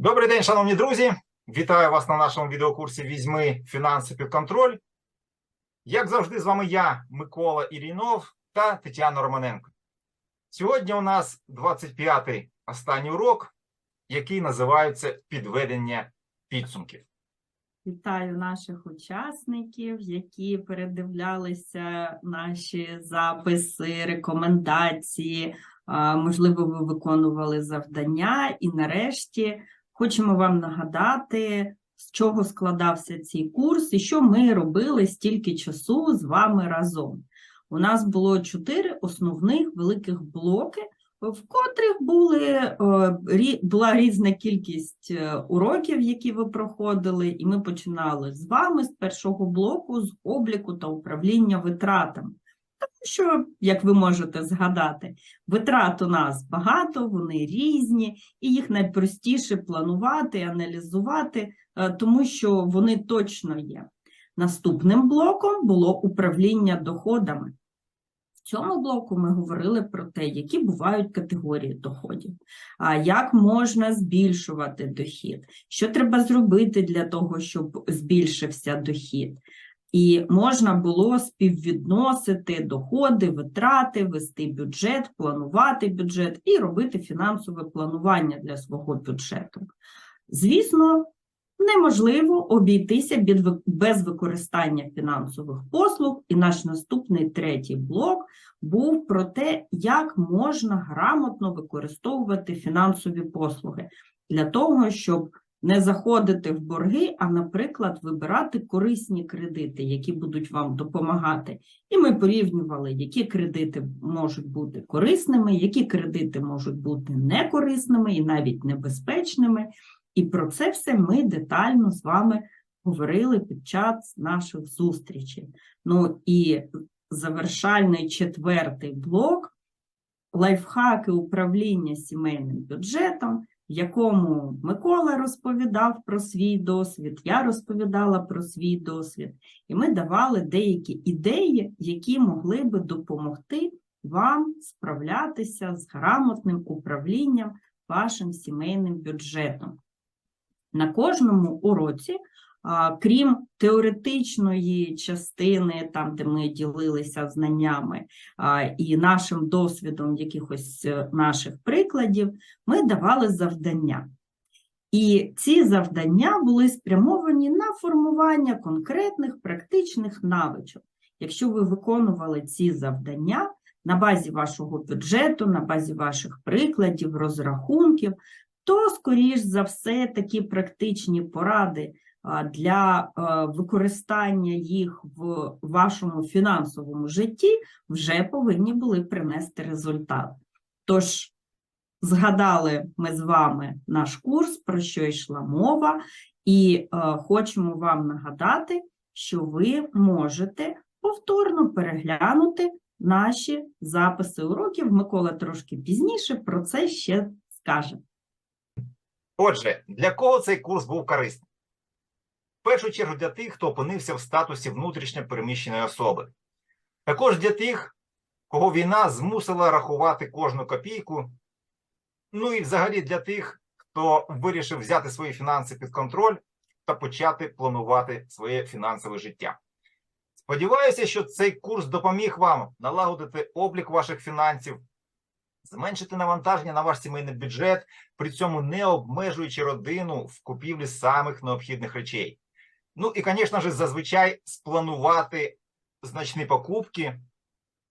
Добрий день, шановні друзі! Вітаю вас на нашому відеокурсі Візьми фінанси під контроль. Як завжди, з вами я, Микола Ірінов та Тетяна Романенко. Сьогодні у нас 25-й останній урок, який називається Підведення підсумків. Вітаю наших учасників, які передивлялися наші записи, рекомендації. Можливо, ви виконували завдання. І нарешті хочемо вам нагадати, з чого складався цей курс і що ми робили стільки часу з вами разом. У нас було чотири основних великих блоки, в котрих були, е, була різна кількість е, уроків, які ви проходили, і ми починали з вами з першого блоку з обліку та управління витратами. Тому що, як ви можете згадати, витрат у нас багато, вони різні, і їх найпростіше планувати, аналізувати, е, тому що вони точно є. Наступним блоком було управління доходами. В цьому блоку ми говорили про те, які бувають категорії доходів, як можна збільшувати дохід, що треба зробити для того, щоб збільшився дохід. І можна було співвідносити доходи, витрати, вести бюджет, планувати бюджет і робити фінансове планування для свого бюджету. Звісно, неможливо обійтися без використання фінансових послуг, і наш наступний третій блок був про те, як можна грамотно використовувати фінансові послуги для того, щоб не заходити в борги, а, наприклад, вибирати корисні кредити, які будуть вам допомагати. І ми порівнювали, які кредити можуть бути корисними, які кредити можуть бути некорисними і навіть небезпечними. І про це все ми детально з вами говорили під час наших зустрічей. Ну і завершальний четвертий блок лайфхаки управління сімейним бюджетом, якому Микола розповідав про свій досвід, я розповідала про свій досвід, і ми давали деякі ідеї, які могли би допомогти вам справлятися з грамотним управлінням вашим сімейним бюджетом. На кожному уроці Крім теоретичної частини, там, де ми ділилися знаннями і нашим досвідом якихось е, наших прикладів, ми давали завдання. І ці завдання були спрямовані на формування конкретних практичних навичок. Якщо ви виконували ці завдання на базі вашого бюджету, на базі ваших прикладів, розрахунків, то, скоріш за все, такі практичні поради для е, використання їх в вашому фінансовому житті вже повинні були принести результат. Тож, згадали ми з вами наш курс, про що йшла мова, і е, хочемо вам нагадати, що ви можете повторно переглянути наші записи уроків. Микола трошки пізніше про це ще скаже. Отже, для кого цей курс був корисним? В першу чергу для тих, хто опинився в статусі внутрішньо переміщеної особи. Також для тих, кого війна змусила рахувати кожну копійку. Ну і взагалі для тих, хто вирішив взяти свої фінанси під контроль та почати планувати своє фінансове життя. Сподіваюся, що цей курс допоміг вам налагодити облік ваших фінансів, зменшити навантаження на ваш сімейний бюджет, при цьому не обмежуючи родину в купівлі самих необхідних речей. Ну і, звісно ж, зазвичай спланувати значні покупки,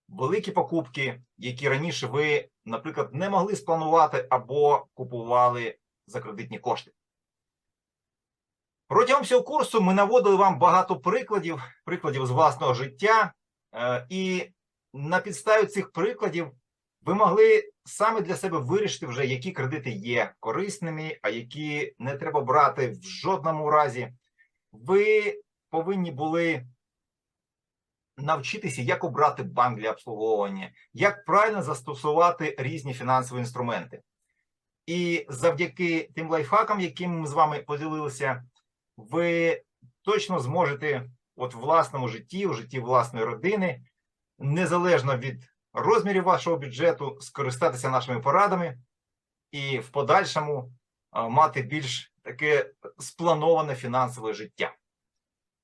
великі покупки, які раніше ви, наприклад, не могли спланувати або купували за кредитні кошти. Протягом цього курсу ми наводили вам багато прикладів, прикладів з власного життя, е, і на підставі цих прикладів ви могли саме для себе вирішити вже, які кредити є корисними, а які не треба брати в жодному разі. Ви повинні були навчитися, як обрати банк для обслуговування, як правильно застосувати різні фінансові інструменти. І завдяки тим лайфхакам, яким ми з вами поділилися, ви точно зможете от в власному житті, у житті власної родини, незалежно від розмірів вашого бюджету, скористатися нашими порадами і в подальшому мати більш таке сплановане фінансове життя.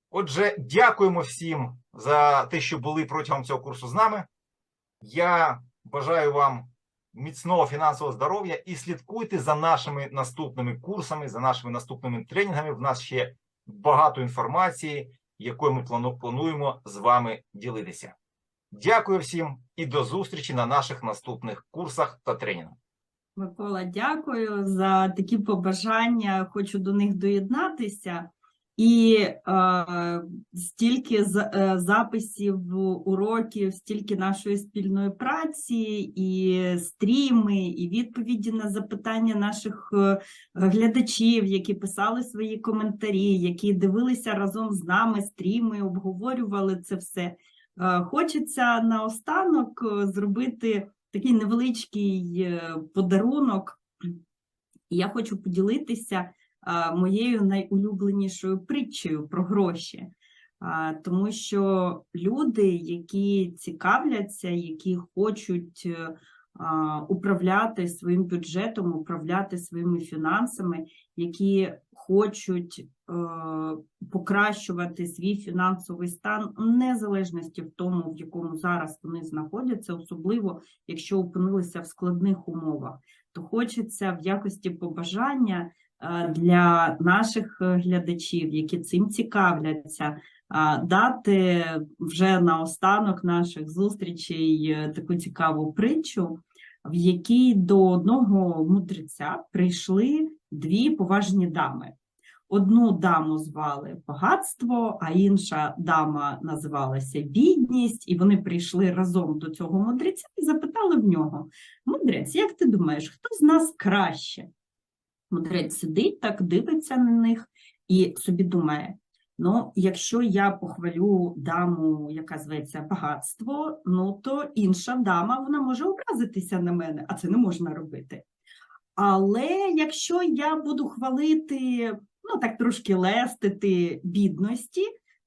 Отже, дякуємо всім за те, що були протягом цього курсу з нами. Я бажаю вам міцного фінансового здоров'я і слідкуйте за нашими наступними курсами, за нашими наступними тренінгами. В нас ще багато інформації, якою ми плануємо з вами ділитися. Дякую всім і до зустрічі на наших наступних курсах та тренінгах. Микола, дякую за такі побажання. Хочу до них доєднатися. І е, стільки з, е, записів уроків, стільки нашої спільної праці, і стріми, і відповіді на запитання наших е, глядачів, які писали свої коментарі, які дивилися разом з нами стріми, обговорювали це все. Е, хочеться наостанок е, зробити такий невеличкий е, подарунок. Я хочу поділитися моєю найулюбленішою притчею про гроші. Тому що люди, які цікавляться, які хочуть е, управляти своїм бюджетом, управляти своїми фінансами, які хочуть е, покращувати свій фінансовий стан незалежності в тому, в якому зараз вони знаходяться, особливо якщо опинилися в складних умовах, то хочеться в якості побажання е, для наших е, глядачів, які цим цікавляться, дати вже на останок наших зустрічей е, таку цікаву притчу, в якій до одного мудреця прийшли дві поважні дами. Одну даму звали багатство, а інша дама називалася бідність, і вони прийшли разом до цього мудреця і запитали в нього: Мудрець, як ти думаєш, хто з нас краще? Мудрець сидить так, дивиться на них і собі думає: ну, якщо я похвалю даму, яка зветься багатство, ну то інша дама вона може образитися на мене, а це не можна робити. Але якщо я буду хвалити, ну так трошки лестити бідності,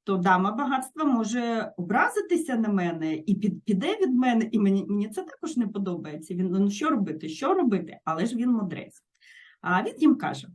то дама багатства може образитися на мене і під, піде від мене, і мені, мені це також не подобається. Він ну що робити? Що робити? Але ж він мудрець. А він їм каже: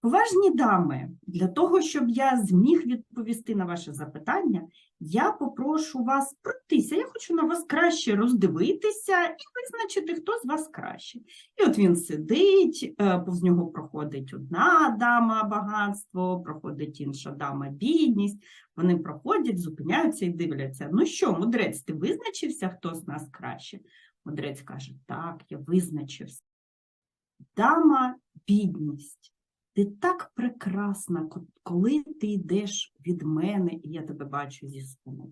Поважні дами, для того, щоб я зміг відповісти на ваше запитання, я попрошу вас пройтися. Я хочу на вас краще роздивитися і визначити, хто з вас краще. І от він сидить, е, повз нього проходить одна дама багатство, проходить інша дама бідність. Вони проходять, зупиняються і дивляться. Ну що, мудрець, ти визначився, хто з нас краще? Мудрець каже: Так, я визначився. Дама бідність. Ти так прекрасна, коли ти йдеш від мене, і я тебе бачу зі спини.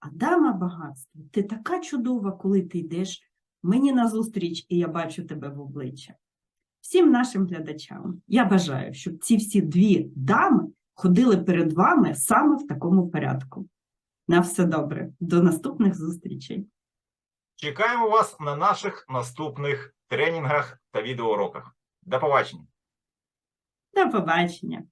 А дама багатства, ти така чудова, коли ти йдеш мені назустріч, і я бачу тебе в обличчя. Всім нашим глядачам я бажаю, щоб ці всі дві дами ходили перед вами саме в такому порядку. На все добре. До наступних зустрічей. Чекаємо вас на наших наступних тренінгах та відеоуроках. До побачення! До побачення.